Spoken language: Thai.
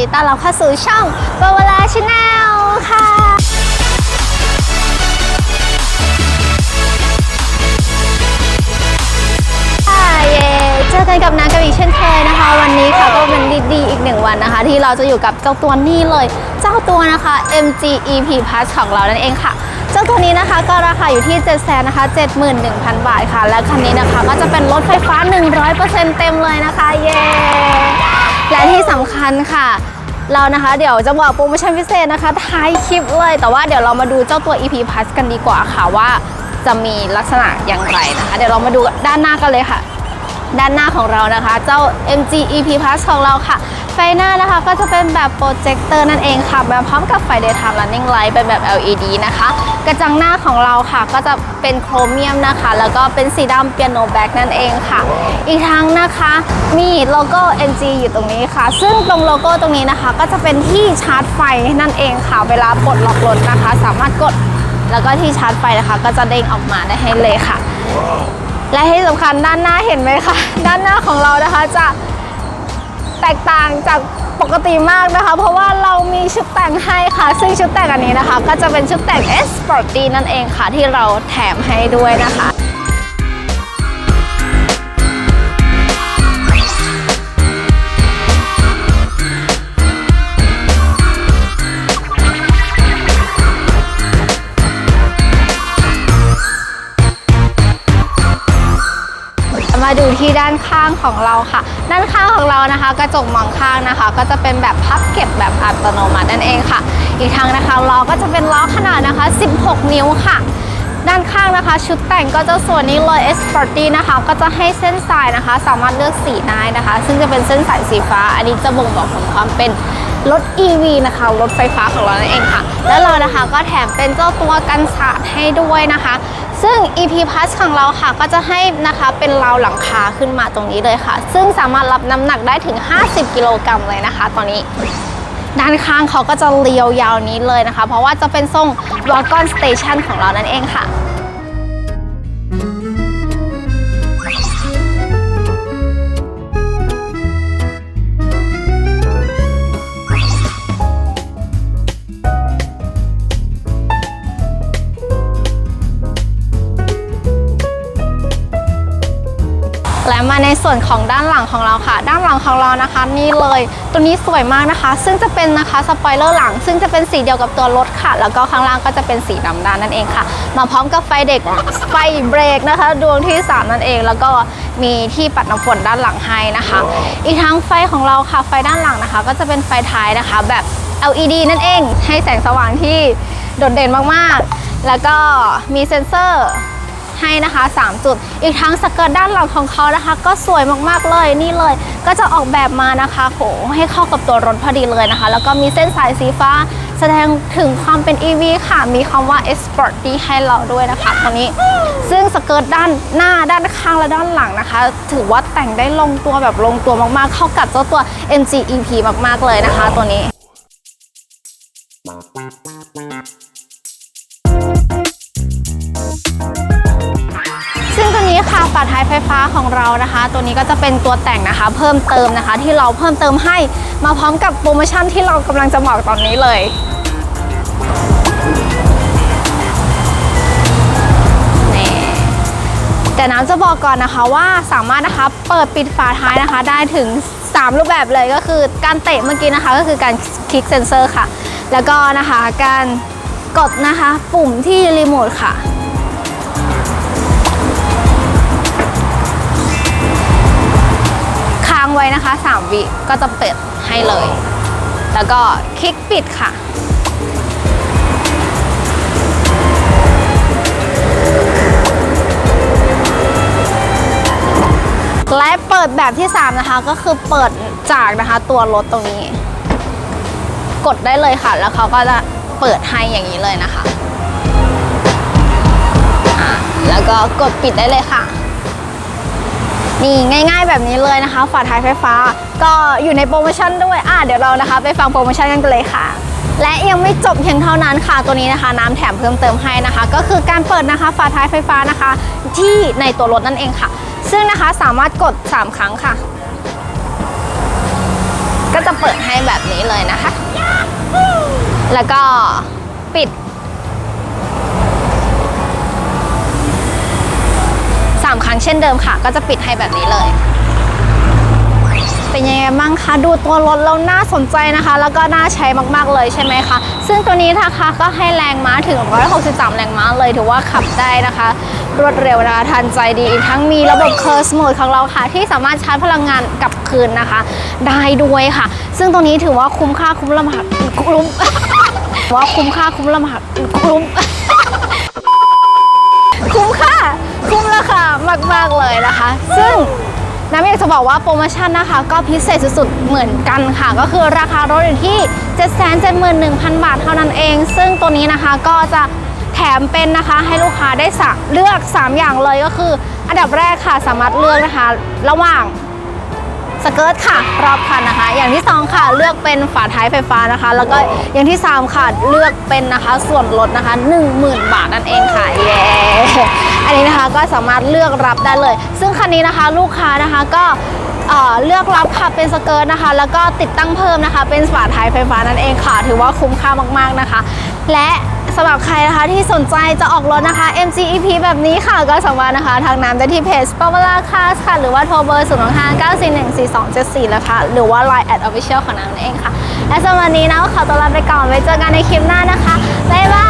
ดีต้อนรับเข้าสู่ช่องเบลลาชาแนลค่ะ ค่ะเย้เจอกันกับนางกับอีกเช่นเคยนะคะ วันนี้ค่ะก็เป็นดีๆอีกหนึ่งวันนะคะ ที่เราจะอยู่กับเจ้าตัวนี้เลย เจ้าตัวนะคะ MG EP Plus ของเรานั่นเองค่ะเจ้าตัวนี้นะคะก็ราคาอยู่ที่7 0 0 0 0นะคะ71,000 บาทค่ะ และคันนี้นะคะก็จะเป็นรถไฟฟ้า 100%เต็มเลยนะคะ เย้ และที่สำคัญค่ะ เรานะคะเดี๋ยวจะบอกโปรโมชั่นพิเศษนะคะท้ายคลิปเลย แต่ว่าเดี๋ยวเรามาดูเจ้าตัว EP Plus กันดีกว่าค่ะว่าจะมีลักษณะอย่างไรนะคะ เดี๋ยวเรามาดูด้านหน้ากันเลยค่ะ ด้านหน้าของเรานะคะ เจ้า MG EP Plus ของเราค่ะ ไฟหน้านะคะก็จะเป็นแบบโปรเจคเตอร์นั่นเองค่ะมาพร้อมกับไฟ Daytime Running Light เป็นแบบ LED นะคะ กระจังหน้าของเราค่ะ ก็จะเป็นโครเมียมนะคะ แล้วก็เป็นสีดำเปียโนแบ็กนั่นเองค่ะ อีกทั้งนะคะมีโลโก้ MG อยู่ตรงนี้ค่ะ ซึ่งตรงโลโก้ตรงนี้นะคะ ก็จะเป็นที่ชาร์จไฟนั่นเองค่ะ เวลาปลดล็อกรถนะคะ สามารถกดแล้วก็ที่ชาร์จไฟนะคะ ก็จะเด้งออกมาได้ให้เลยค่ะ และที่สำคัญด้านหน้าเห็นไหมคะ ด้านหน้าของเรานะคะจะแตกต่างจาก ปกติมากนะคะ เพราะว่าเรามีชุดแต่งให้ค่ะ ซึ่งชุดแต่งอันนี้นะคะ ก็จะเป็นชุดแต่งเอสปอร์ตีนั่นเองค่ะ ที่เราแถมให้ด้วยนะคะ ที่ด้านข้างของเราค่ะ ด้านข้างของเรานะคะ กระจกมองข้างนะคะ ก็จะเป็นแบบพับเก็บแบบอัตโนมัตินั่นเองค่ะ อีกทางนะคะล้อก็จะเป็นล้อขนาดนะคะ 16 นิ้วค่ะด้านข้างนะคะ ชุดแต่งก็จะส่วนนี้เลย S Sporty นะคะก็จะให้เส้นสายนะคะ สามารถเลือกสีได้นะคะ ซึ่งจะเป็นเส้นสายสีฟ้า อันนี้จะบ่งบอกถึงความเป็น รถ EV นะคะรถไฟฟ้าของเรานั่นเองค่ะ แล้วเรานะคะก็แถมเป็นเจ้าตัวกันสาดให้ด้วยนะคะ ซึ่ง EP Plus ของเราค่ะก็จะให้นะคะเป็นราวหลังคาขึ้นมาตรงนี้เลยค่ะ ซึ่งสามารถรับน้ำหนักได้ถึง 50 กิโลกรัมเลยนะคะ ตอนนี้ด้านข้างเขาก็จะเรียวยาวนี้เลยนะคะ เพราะว่าจะเป็นทรง Wagon Station ของเรานั่นเองค่ะ และมาในส่วนของด้านหลังของเราค่ะ ด้านหลังของเรานะคะ นี่เลยตัวนี้สวยมากนะคะ ซึ่งจะเป็นนะคะสปอยเลอร์หลัง ซึ่งจะเป็นสีเดียวกับตัวรถค่ะ แล้วก็ข้างล่างก็จะเป็นสีดำด้านนั่นเองค่ะ มาพร้อมกับไฟเด็กไฟเบรกนะคะ ดวงที่ 3 นั่นเอง แล้วก็มีที่ปัดน้ำฝนด้านหลังให้นะคะ อีกทั้งไฟของเราค่ะ ไฟด้านหลังนะคะ ก็จะเป็นไฟท้ายนะคะ แบบ LED นั่นเอง ให้แสงสว่างที่โดดเด่นมากๆ แล้วก็มีเซ็นเซอร์ ให้นะคะ 3 จุด อีกทั้งสเกิร์ตด้านหลังของเขานะคะ ก็สวยมากๆเลยนี่เลย ก็จะออกแบบมานะคะโหให้เข้ากับตัวรถพอดีเลยนะคะ แล้วก็มีเส้นสายสีฟ้าแสดงถึงความเป็น EV ค่ะ มีคำว่า S Sporty ให้เราด้วยนะคะตรงนี้ ซึ่งสเกิร์ตด้านหน้าด้านข้างและด้านหลังนะคะ ถือว่าแต่งได้ลงตัวแบบลงตัวมากๆ เข้ากับเจ้าตัว MG EP มากๆเลยนะคะ ตัวนี้ ตัวนี้ค่ะฝาท้ายไฟฟ้าของเรานะคะ ตัวนี้ก็จะเป็นตัวแต่งนะคะ เพิ่มเติมนะคะ ที่เราเพิ่มเติมให้มาพร้อมกับโปรโมชั่นที่เรากำลังจะบอกตอนนี้เลยแต่น้ำจะบอกก่อนนะคะว่าสามารถนะคะเปิดปิดฝาท้ายนะคะ ได้ถึง 3 รูปแบบเลยก็คือการเตะเมื่อกี้นะคะ ก็คือการคลิกเซนเซอร์ค่ะ แล้วก็นะคะการกดนะคะปุ่มที่รีโมทค่ะ ว้นะคะ 3 วิก็จะเปิดให้เลย แล้วก็คลิกปิดค่ะและเปิดแบบที่ 3 นะคะก็คือเปิดจากนะคะ ตัวรถตรงนี้ กดได้เลยค่ะ แล้วเขาก็จะเปิดให้อย่างนี้เลยนะคะอะแล้วก็กดปิดได้เลยค่ะ นี่ง่าย ๆ แบบนี้เลยนะคะฝาท้ายไฟฟ้า ก็อยู่ในโปรโมชั่นด้วยอะเดี๋ยวเรานะคะ ไปฟังโปรโมชั่นกันเลยค่ะ และยังไม่จบเพียงเท่านั้นค่ะตัวนี้นะคะ น้ำแถมเพิ่มเติมให้นะคะ ก็คือการเปิดนะคะฝาท้ายไฟฟ้านะคะ ที่ในตัวรถนั่นเองค่ะ ซึ่งนะคะสามารถกด 3 ครั้งค่ะ ก็จะเปิดให้แบบนี้เลยนะคะ แล้วก็ปิด สามค รั้งเช่นเดิมค่ะ ก็จะปิดให้แบบนี้เลย เป็นยังไงบ้างคะดูตัวรถแล้วน่าสนใจนะคะ แล้วก็น่าใช้มากๆเลยใช่ไหมคะ ซึ่งตัวนี้นะคะก็ให้แรงม้าถึง 163 แรงม้าเลยถือว่าขับได้นะคะ รวดเร็วนะคะทันใจดีอีกทั้งมีระบบ Curse Mode ของเราค่ะ ที่สามารถชาร์จพลังงานกลับคืนนะคะ ได้ด้วยค่ะ ซึ่งตรงนี้ถือว่าคุ้มค่าคุ้มละหมาดคุ้มว่าคุ้มค่าคุ้มละหมาดคุ้มคุ้มค่าคุ้มราคา มาก ๆ เลยนะคะ ซึ่งน้ำอยากจะบอกว่าโปรโมชั่นนะคะ ก็พิเศษสุดๆเหมือนกันค่ะ ก็คือราคารถอยู่ที่ 771,000 บาทเท่านั้นเอง ซึ่งตัวนี้นะคะก็จะแถมเป็นนะคะให้ลูกค้าได้สักเลือก 3 อย่างเลยก็คือ อันดับแรกค่ะสามารถเลือกนะคะ ระหว่าง สเกิร์ตค่ะ รอบคันนะคะ อย่างที่ 2 ค่ะ เลือกเป็นฝาท้ายไฟฟ้านะคะ แล้วก็อย่างที่ 3 ค่ะ เลือกเป็นนะคะส่วนลดนะคะ 10,000 บาทนั่นเองค่ะเย้อันนี้นะคะก็สามารถเลือกรับได้เลย ซึ่งคันนี้นะคะลูกค้านะคะก็เอ่อเลือกรับค่ะเป็นสเกิร์ตนะคะ แล้วก็ติดตั้งเพิ่มนะคะ เป็นฝาท้ายไฟฟ้านั่นเองค่ะ ถือว่าคุ้มค่ามากๆนะคะ และ สำหรับใครนะคะที่สนใจจะออกรถนะคะ MGEP แบบนี้ค่ะก็สามารถนะคะ ทางน้ำได้ที่เพจ p o p u l a r Cars ค่ะ หรือว่าโทรเบอร์ 0 5 9 4 1 4 2 7 4 นะคะหรือว่า Line at official ของน้ำนั่นเองค่ะ และสำหรับวันนี้นะขอตัวลาไปก่อนไว้เจอกันในคลิปหน้านะคะบ๊ายบ